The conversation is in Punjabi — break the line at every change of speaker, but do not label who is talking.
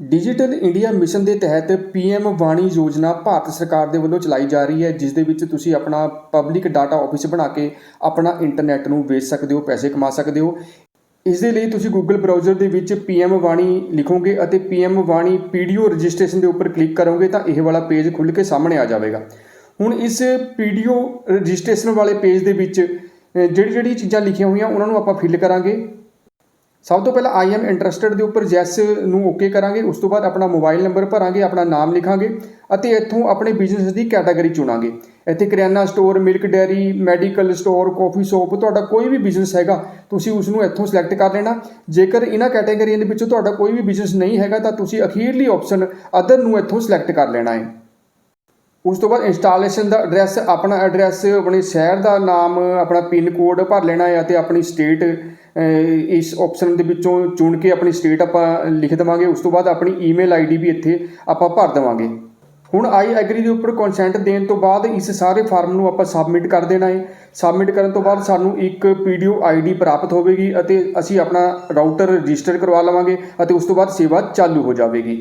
ਡਿਜੀਟਲ ਇੰਡੀਆ ਮਿਸ਼ਨ ਦੇ ਤਹਿਤ ਪੀਐਮ ਵਾਣੀ ਯੋਜਨਾ ਭਾਰਤ ਸਰਕਾਰ ਦੇ ਵੱਲੋਂ ਚਲਾਈ ਜਾ ਰਹੀ ਹੈ, ਜਿਸ ਦੇ ਵਿੱਚ ਤੁਸੀਂ ਆਪਣਾ ਪਬਲਿਕ ਡਾਟਾ ਆਫਿਸ ਬਣਾ ਕੇ ਆਪਣਾ ਇੰਟਰਨੈਟ ਨੂੰ ਵੇਚ ਸਕਦੇ ਹੋ, ਪੈਸੇ ਕਮਾ ਸਕਦੇ ਹੋ। ਇਸ ਦੇ ਲਈ ਤੁਸੀਂ ਗੂਗਲ ਬ੍ਰਾਊਜ਼ਰ ਦੇ ਵਿੱਚ ਪੀਐਮ ਵਾਣੀ ਲਿਖੋਗੇ ਅਤੇ ਪੀਐਮ ਵਾਣੀ ਪੀਡੀਓ ਰਜਿਸਟ੍ਰੇਸ਼ਨ ਦੇ ਉੱਪਰ ਕਲਿੱਕ ਕਰੋਗੇ ਤਾਂ ਇਹ ਵਾਲਾ ਪੇਜ ਖੁੱਲ੍ਹ ਕੇ ਸਾਹਮਣੇ ਆ ਜਾਵੇਗਾ। ਹੁਣ ਇਸ ਪੀਡੀਓ ਰਜਿਸਟ੍ਰੇਸ਼ਨ ਵਾਲੇ ਪੇਜ ਦੇ ਵਿੱਚ ਜਿਹੜੀ ਜਿਹੜੀ ਚੀਜ਼ਾਂ ਲਿਖੀਆਂ ਹੋਈਆਂ, ਉਹਨਾਂ ਨੂੰ ਆਪਾਂ ਫਿਲ ਕਰਾਂਗੇ। ਸਭ ਤੋਂ ਪਹਿਲਾਂ ਆਈ ਐਮ ਇੰਟਰਸਟਿਡ ਦੇ ਉੱਪਰ ਯੈਸ ਨੂੰ ਓਕੇ ਕਰਾਂਗੇ, ਉਸ ਤੋਂ ਬਾਅਦ ਆਪਣਾ ਮੋਬਾਈਲ ਨੰਬਰ ਭਰਾਂਗੇ, ਆਪਣਾ ਨਾਮ ਲਿਖਾਂਗੇ ਅਤੇ ਇੱਥੋਂ ਆਪਣੇ ਬਿਜ਼ਨਸ ਦੀ ਕੈਟਾਗਰੀ ਚੁਣਾਂਗੇ। ਇੱਥੇ ਕਰਿਆਨਾ store milk dairy medical store coffee shop ਤੁਹਾਡਾ ਕੋਈ ਵੀ ਬਿਜ਼ਨਸ ਹੈਗਾ, ਤੁਸੀਂ ਉਸ ਨੂੰ ਇੱਥੋਂ ਸਿਲੈਕਟ ਕਰ ਲੈਣਾ। ਜੇਕਰ ਇਹਨਾਂ ਕੈਟਾਗਰੀਆਂ ਦੇ ਵਿੱਚੋਂ ਤੁਹਾਡਾ ਕੋਈ ਵੀ ਬਿਜ਼ਨਸ ਨਹੀਂ ਹੈਗਾ, ਤਾਂ ਤੁਸੀਂ ਅਖੀਰਲੀ ਆਪਸ਼ਨ ਅਦਰ ਨੂੰ ਇੱਥੋਂ ਸਿਲੈਕਟ ਕਰ ਲੈਣਾ ਹੈ। ਉਸ ਤੋਂ ਬਾਅਦ ਇੰਸਟਾਲੇਸ਼ਨ ਦਾ ਐਡਰੈਸ ਆਪਣਾ ਐਡਰੈਸ ਆਪਣੇ ਸ਼ਹਿਰ ਦਾ ਨਾਮ, ਆਪਣਾ ਪਿੰਨ ਕੋਡ ਭਰ ਲੈਣਾ ਹੈ ਅਤੇ ਆਪਣੀ ਸਟੇਟ ਇਸ ਆਪਸ਼ਨ ਦੇ ਵਿੱਚੋਂ ਚੁਣ ਕੇ ਆਪਣੀ ਸਟੇਟ ਆਪਾਂ ਲਿਖ ਦੇਵਾਂਗੇ, ਉਸ ਤੋਂ ਬਾਅਦ ਆਪਣੀ ਈਮੇਲ ਆਈਡੀ ਵੀ ਇੱਥੇ ਆਪਾਂ ਭਰ ਦੇਵਾਂਗੇ। ਹੁਣ ਆਈ ਐਗਰੀ ਦੇ ਉੱਪਰ ਕੰਸੈਂਟ ਦੇਣ ਤੋਂ ਬਾਅਦ ਇਸ ਸਾਰੇ ਫਾਰਮ ਨੂੰ ਆਪਾਂ ਸਬਮਿਟ ਕਰ ਦੇਣਾ ਹੈ। ਸਬਮਿਟ ਕਰਨ ਤੋਂ ਬਾਅਦ ਸਾਨੂੰ ਇੱਕ ਪੀਡੀਓ ਆਈਡੀ ਪ੍ਰਾਪਤ ਹੋਵੇਗੀ ਅਤੇ ਅਸੀਂ ਆਪਣਾ ਰਾਊਟਰ ਰਜਿਸਟਰ ਕਰਵਾ ਲਵਾਂਗੇ ਅਤੇ ਉਸ ਤੋਂ ਬਾਅਦ ਸੇਵਾ ਚਾਲੂ ਹੋ ਜਾਵੇਗੀ।